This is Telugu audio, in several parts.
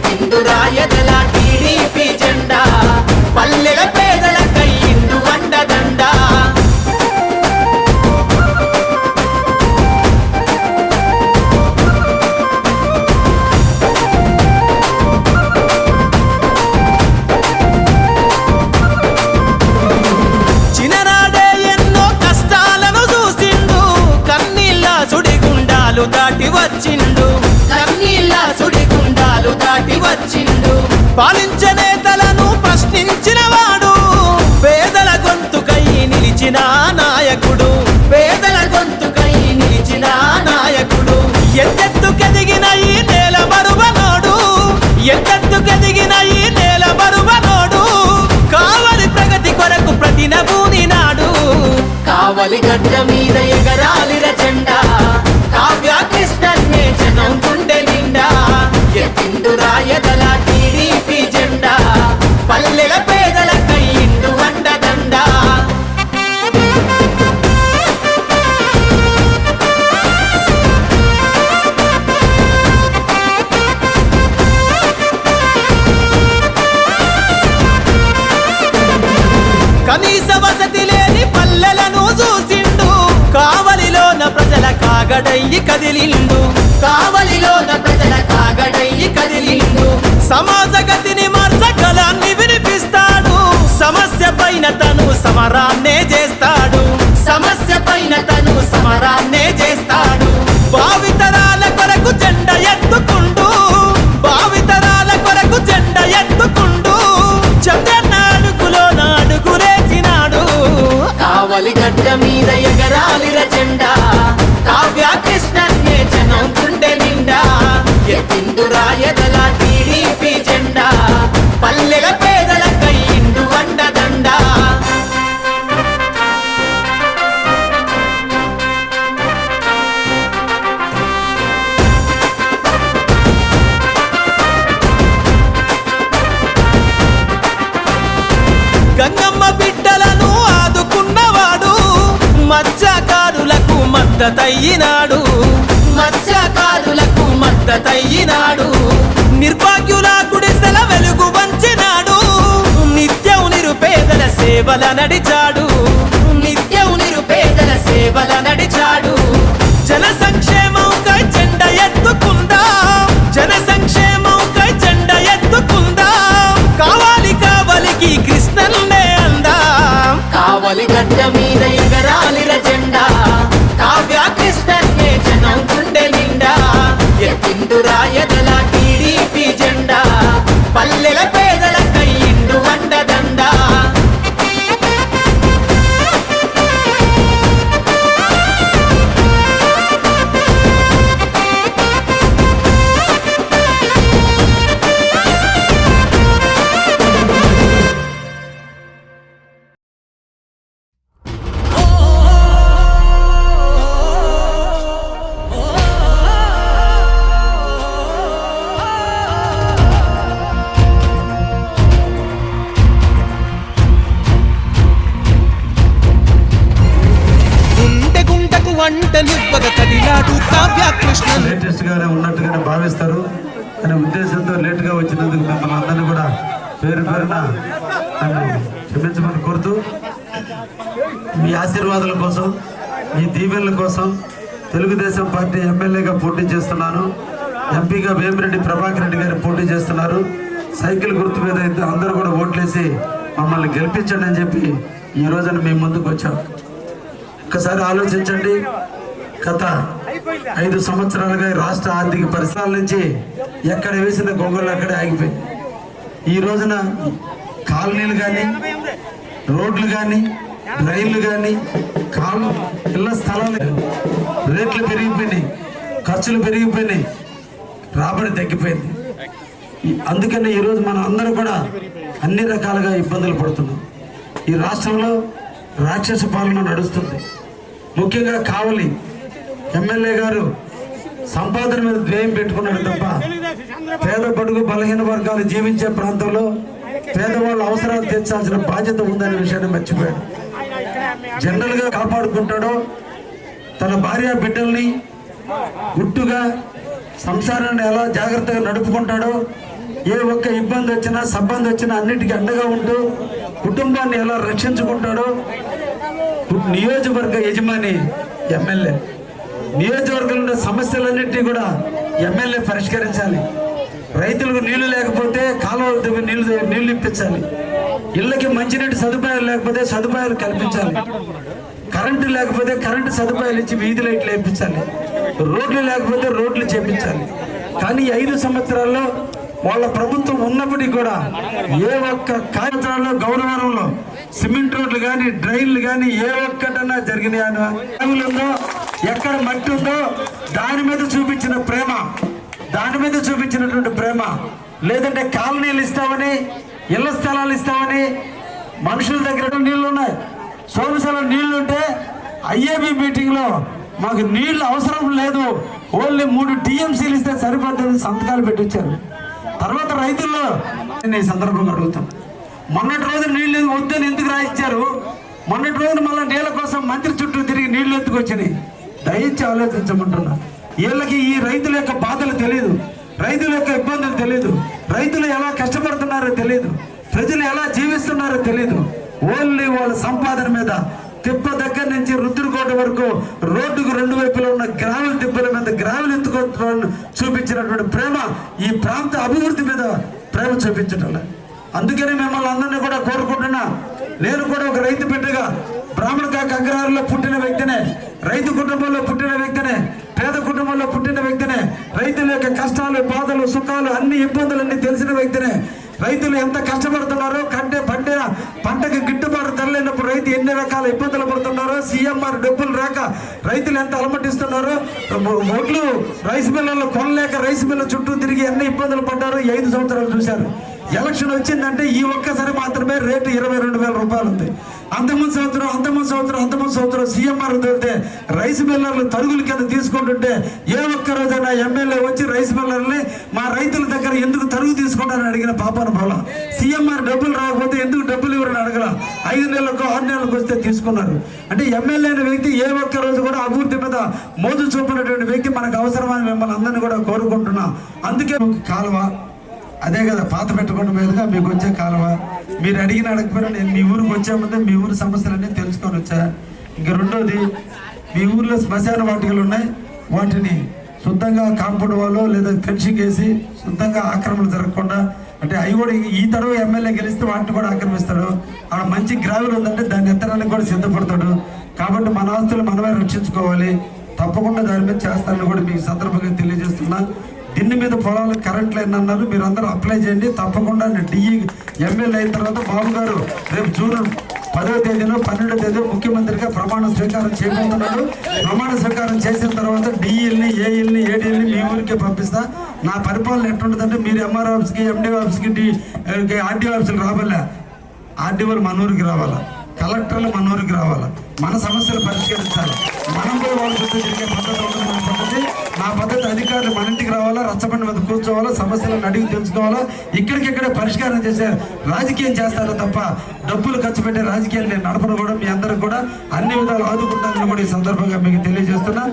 ఎత్తిండు రాయదల టీడీపీ జెండా పల్లెల పేదల కయ్యిండు వండదండా. చిన్ననాడే ఎన్నో కష్టాలను చూసిండు కన్నీళ్ళ సుడిగుండాలు దాటి పాలించే నేతలను ప్రశ్నించిన వాడు పేదల గొంతుకై నిలిచిన నాయకుడు. పేదల గొంతుకై నిలిచిన నాయకుడు. ఎత్తెత్తుకెదిగిన ఈ నేల బరువనోడు ఎత్తెత్తుకెదిగిన ఈ నేల బరువనోడు కావలి ప్రగతి కొరకు ప్రతినభూని నాడు. కావలి గడ్డ మీద ఎగరాలిర జెండా. కావ్య కృష్ణ జనం గుండె నిండా. ఎత్తిండు రాయదల టీడీపీ జెండా. పల్లెల పేదల కయ్యిండు వండదండా కనీస వసతి లేని పల్లెలను చూసిండు. కావలిలోన ప్రజల కాగడయ్యి కదిలిండు. కావలిలోన ప్రజల కాగడయ్యి కదిలిండు. సమాజ గతిని మార్చగలాన్ని వినిపిస్తాడు. సమస్య పైన తను సమరాన్నే చేస్తాడు. గంగమ్మ బిడ్డలను ఆదుకున్నవాడు మత్స్యకారులకు మద్దతయ్యినాడు. మత్స్యకారులకు మద్దతయ్యినాడు. నిర్భాగ్యుల గుడిసెల వెలుగు వంచినాడు. నిత్యం నిరుపేదల సేవల నడిచాడు. నిత్యం నిరుపేదల సేవల నడిచాడు. జన కృష్ణన్ ఉన్నట్టుగానే భావిస్తారు. అనే ఉద్దేశంతో లేటుగా వచ్చినందుకు మిమ్మల్ని అందరినీ కూడా పేరు పేరున నన్ను క్షమించమని కోరుతూ మీ ఆశీర్వాదాల కోసం మీ దీవెనల కోసం తెలుగుదేశం పార్టీ ఎమ్మెల్యేగా పోటీ చేస్తున్నాను. ఎంపీగా వేమిరెడ్డి ప్రభాకర్ రెడ్డి గారు పోటీ చేస్తున్నారు. సైకిల్ గుర్తు మీద అయితే అందరూ కూడా ఓట్లేసి మమ్మల్ని గెలిపించండి అని చెప్పి ఈ రోజున మేము ముందుకు వచ్చాం. ఒక్కసారి ఆలోచించండి. కథ ఐదు సంవత్సరాలుగా రాష్ట్ర ఆర్థిక పరిసరాల నుంచి ఎక్కడ వేసిన గొంగళ్ళు అక్కడే ఆగిపోయి ఈ రోజున కాలనీలు కానీ రోడ్లు కానీ రైళ్ళు కానీ కాలు ఇళ్ళ స్థలాలు రేట్లు పెరిగిపోయినాయి ఖర్చులు పెరిగిపోయినాయి రాబడి తగ్గిపోయింది. అందుకనే అందుకని ఈరోజు మనం అందరూ కూడా అన్ని రకాలుగా ఇబ్బందులు పడుతున్నాం. ఈ రాష్ట్రంలో రాక్షస పాలన నడుస్తుంది. ముఖ్యంగా కావలి ఎమ్మెల్యే గారు సంపాదన మీద ద్వేయం పెట్టుకున్నాడు తప్ప పేద బడుగు బలహీన వర్గాలు జీవించే ప్రాంతంలో పేదవాళ్ళ అవసరాలు తీర్చాల్సిన బాధ్యత ఉందనే విషయాన్ని మర్చిపోయాడు. జనరల్గా కాపాడుకుంటాడో తన భార్య బిడ్డల్ని గుట్టుగా సంసారాన్ని ఎలా జాగ్రత్తగా నడుపుకుంటాడో ఏ ఒక్క ఇబ్బంది వచ్చినా సబ్బంది వచ్చినా అన్నిటికీ అండగా ఉంటూ కుటుంబాన్ని ఎలా రక్షించుకుంటాడో నియోజకవర్గ యజమాని ఎమ్మెల్యే. నియోజకవర్గంలో ఉన్న సమస్యలన్నింటినీ కూడా ఎమ్మెల్యే పరిష్కరించాలి. రైతులకు నీళ్ళు లేకపోతే కాలువల దగ్గర నీళ్ళు నీళ్ళు ఇప్పించాలి. ఇళ్ళకి మంచినీటి సదుపాయాలు లేకపోతే సదుపాయాలు కల్పించాలి. కరెంటు లేకపోతే కరెంటు సదుపాయాలు ఇచ్చి వీధి లైట్లు వేయించాలి. రోడ్లు లేకపోతే రోడ్లు చేపించాలి. కానీ ఐదు సంవత్సరాల్లో వాళ్ళ ప్రభుత్వం ఉన్నప్పటికీ కూడా ఏ ఒక్క కార్యక్రమంలో గౌరవంలో సిమెంట్ రోడ్లు కానీ డ్రైన్లు కానీ ఏ ఒక్కటన్నా జరిగినాయని ఎక్కడ మట్టి ఉందో దాని మీద చూపించిన ప్రేమ దాని మీద చూపించినటువంటి ప్రేమ. లేదంటే కాలనీలు ఇస్తామని ఇళ్ళ స్థలాలు ఇస్తామని మనుషుల దగ్గర నీళ్ళు ఉన్నాయి? సోమశాల నీళ్ళుంటే ఐఏబీ ఐఏబి మాకు నీళ్ళు అవసరం లేదు. ఓన్లీ మూడు టీఎంసీలు ఇస్తే సరిపోతుంది సంతకాలు పెట్టించారు. తర్వాత రైతుల్లో నేను ఈ సందర్భంగా అడుగుతాం మొన్నటి రోజు నీళ్ళు వద్దని ఎందుకు రాయించారు? మొన్నటి రోజున మళ్ళీ నీళ్ళ కోసం మంత్రి చుట్టూ తిరిగి నీళ్ళు ఎత్తుకొచ్చినాయి దయచి దయచేసి ఆలోచించమంటున్నా వీళ్ళకి ఈ రైతుల యొక్క బాధలు తెలియదు రైతుల యొక్క ఇబ్బందులు తెలియదు రైతులు ఎలా కష్టపడుతున్నారో తెలియదు ప్రజలు ఎలా జీవిస్తున్నారో తెలియదు ఓన్లీ వాళ్ళ సంపాదన మీద తిప్ప దగ్గర నుంచి రుద్రుకోట వరకు రోడ్డుకు రెండు వైపులో ఉన్న గ్రామీణ తిప్పల మీద గ్రామీణ ఎత్తుకోవడం చూపించినటువంటి ప్రేమ ఈ ప్రాంత అభివృద్ధి మీద ప్రేమ చూపించటం లేదు. అందుకని మిమ్మల్ని అందరినీ కూడా కోరుకుంటున్నా. నేను కూడా ఒక రైతు బిడ్డగా బ్రాహ్మణ కాక అగ్రహారంలో పుట్టిన వ్యక్తినే రైతు కుటుంబంలో పుట్టిన వ్యక్తినే పేద కుటుంబంలో పుట్టిన వ్యక్తినే రైతుల యొక్క కష్టాలు బాధలు సుఖాలు అన్ని ఇబ్బందులన్నీ తెలిసిన వ్యక్తినే రైతులు ఎంత కష్టపడుతున్నారో కంటే పండిన పంటకి గిట్టుబాటు ధరలేనప్పుడు రైతు ఎన్ని రకాల ఇబ్బందులు పడుతున్నారో సీఎంఆర్ డబ్బులు రాక రైతులు ఎంత అలమటిస్తున్నారో ఒడ్లు రైస్ మిల్లలో కొనలేక రైస్ మిల్ల చుట్టూ తిరిగి ఎన్ని ఇబ్బందులు పడ్డారో ఈ ఐదు సంవత్సరాలు చూశారు. ఎలక్షన్ వచ్చిందంటే ఈ ఒక్కసారి మాత్రమే రేటు ఇరవై రెండు వేల రూపాయలు ఉంది. అంతమంది సంవత్సరం అంతమంది సంవత్సరం అంతమంది సంవత్సరం సీఎంఆర్ దొరికితే రైస్ మిల్లర్లు తరుగుల కింద తీసుకుంటుంటే ఏ ఒక్క రోజైనా ఎమ్మెల్యే వచ్చి రైస్ మిల్లర్ని మా రైతుల దగ్గర ఎందుకు తరుగు తీసుకుంటారని అడిగిన పాపాను పోలా సీఎంఆర్ డబ్బులు రాకపోతే ఎందుకు డబ్బులు ఇవ్వరని అడగల. ఐదు నెలలకు ఆరు నెలలకు వస్తే తీసుకున్నారు. అంటే ఎమ్మెల్యే అనే వ్యక్తి ఏ ఒక్క రోజు కూడా అభివృద్ధి మీద మోజు చూపినటువంటి వ్యక్తి మనకు అవసరమని మిమ్మల్ని అందరినీ కూడా కోరుకుంటున్నాం. అందుకే కాలువ అదే కదా పాత పెట్టుకున్న మీదుగా మీకు వచ్చే కాలువ మీరు అడిగిన అడగకపోయినా నేను మీ ఊరికి వచ్చే ముందే మీ ఊరి సమస్యలన్నీ తెలుసుకొని వచ్చా. ఇంకా రెండోది మీ ఊర్లో శ్మశాన వాటికలు ఉన్నాయి. వాటిని శుద్ధంగా కాంపౌండ్ వాళ్ళు లేదా ఫెన్సింగ్ వేసి శుద్ధంగా ఆక్రమణ జరగకుండా అంటే అవి కూడా ఈ తడవ ఎమ్మెల్యే గెలిస్తే వాటిని కూడా ఆక్రమిస్తాడు. ఆడ మంచి గ్రావెల్ ఉందంటే దాన్ని ఎత్తడానికి కూడా సిద్ధపడతాడు. కాబట్టి మన ఆస్తులు మనమే రక్షించుకోవాలి. తప్పకుండా దాని మీద చేస్తానని కూడా మీకు సందర్భంగా తెలియజేస్తున్నా. దీని మీద పొలాలు కరెంట్ లైన్ అన్నారు. మీరు అందరూ అప్లై చేయండి. తప్పకుండా డిఈ ఎమ్మెల్యే అయిన తర్వాత బాబు గారు రేపు జూన్ పదవ తేదీన పన్నెండవ తేదీ ముఖ్యమంత్రిగా ప్రమాణ స్వీకారం చేయబోతున్నారు ప్రమాణ స్వీకారం చేసిన తర్వాత డిఈల్ని ఏఈల్ని ఏడీఎల్ని మీ ఊరికే పంపిస్తా. నా పరిపాలన ఎట్లుంటుందంటే మీరు ఎంఆర్ ఆఫీస్కి ఎండి ఆఫీస్కి డి ఆర్డీఓ ఆఫీస్కి రావాలా? ఆర్డీఓలు మన ఊరికి రావాలా? కలెక్టర్లు మన ఊరికి రావాలా? మన సమస్యలు పరిష్కరించాలి? మనం కూడా వాళ్ళ చుట్టూ తిరిగే పద్ధతి ఉంటుంది నా పద్ధతి అధికారులు మన రచ్చబండి మీద కూర్చోవాలా సమస్యలను అడిగి తెలుసుకోవాలా? ఇక్కడికిక్కడే పరిష్కారం చేసే రాజకీయం చేస్తారో తప్ప డబ్బులు ఖర్చు పెట్టే రాజకీయాలు నేను నడపను కూడా మీ అందరూ కూడా అన్ని విధాలు ఆదుకుంటానని కూడా ఈ సందర్భంగా మీకు తెలియజేస్తున్నా.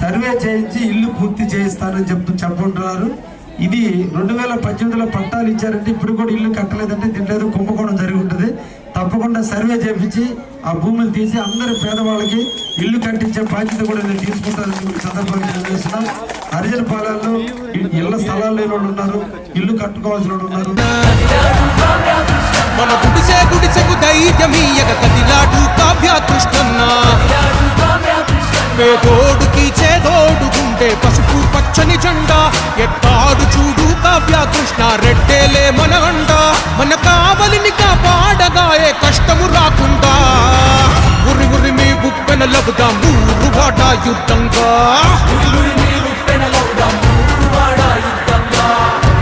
సర్వే చేయించి ఇల్లు పూర్తి చేయిస్తానని చెప్తూ చెప్పుకుంటున్నారు ఇది రెండు వేల పద్దెనిమిదిలో పట్టాలు ఇచ్చారంటే ఇప్పుడు కూడా ఇల్లు కట్టలేదంటే దీంట్లో ఏదో కుంభకోణం జరిగి ఉంటుంది. తప్పకుండా సర్వే చేపించి ఆ భూములు తీసి అందరి పేదవాళ్ళకి ఇల్లు కట్టించే బాధ్యత కూడా నేను తీసుకుంటానని సందర్భంగా తెలియజేస్తున్నా. హరిజన పాలనలో ఇళ్ళ స్థలాలు లేని వాళ్ళు ఉన్నారు ఇల్లు కట్టుకోవాల్సిన వాళ్ళు ఉన్నారు? మన గుడిసే గుడిసెకు ధైర్యమీయగ కదిలాడు కావ్య పేదోడుకి చేదోడుకుంటే పసుపు పచ్చని జెండా ఎట్ట కావ్య కృష్ణ రెడ్డేలే మన అండ మన కావలిని కాపాడగాయే ఏ కష్టము రాకుండా. ఉరి ఉరి మీ గుప్పెన లబుదాం ఊరు వాట యుద్ధంగా.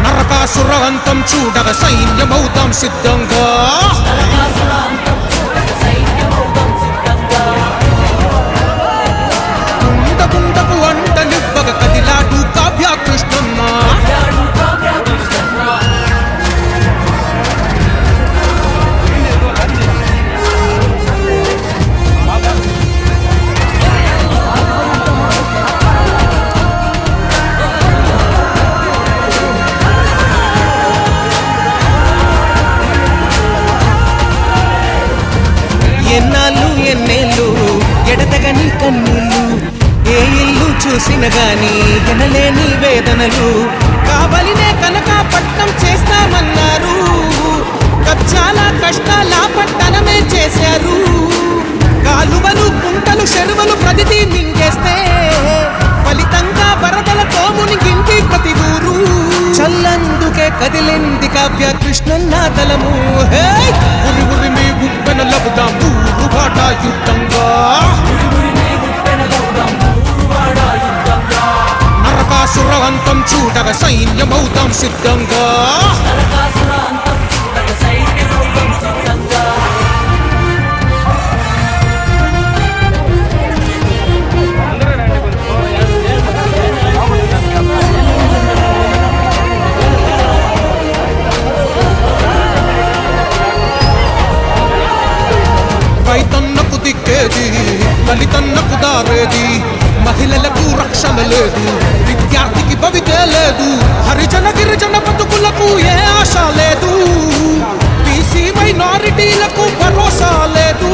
నరకాసుర అంతం చూడగ సైన్యమవుతాం సిద్ధంగా. గాని ఎనలేని వేదనలు. కావలినే కనుక పట్నం చేస్తామన్నారు. చాలా కష్టాల పట్టణమే చేశారు. కాలువలు కుంటలు చెరువులు ప్రతిదీ మింగేస్తే ఫలితంగా వరదలతో మునిగింది ప్రతి ఊరు. చల్లందుకే కదిలింది కావ్య కృష్ణన్న తలము. హే ఉరి ఉరి మీ ఉప్పెన లబుదాం. ఊరు బాట యుద్ధంగా. అంతం చూడగ సైన్యమవుతాం సిద్ధంగా. రైతన్నకు దిక్కేది దళితన్నకు దారేది. మహిళలకు రక్షణ లేదు విద్యార్థికి భవిత లేదు హరిజన గిరిజన బతుకులకు ఏ ఆశ లేదు బీసీ మైనారిటీలకు భరోసా లేదు.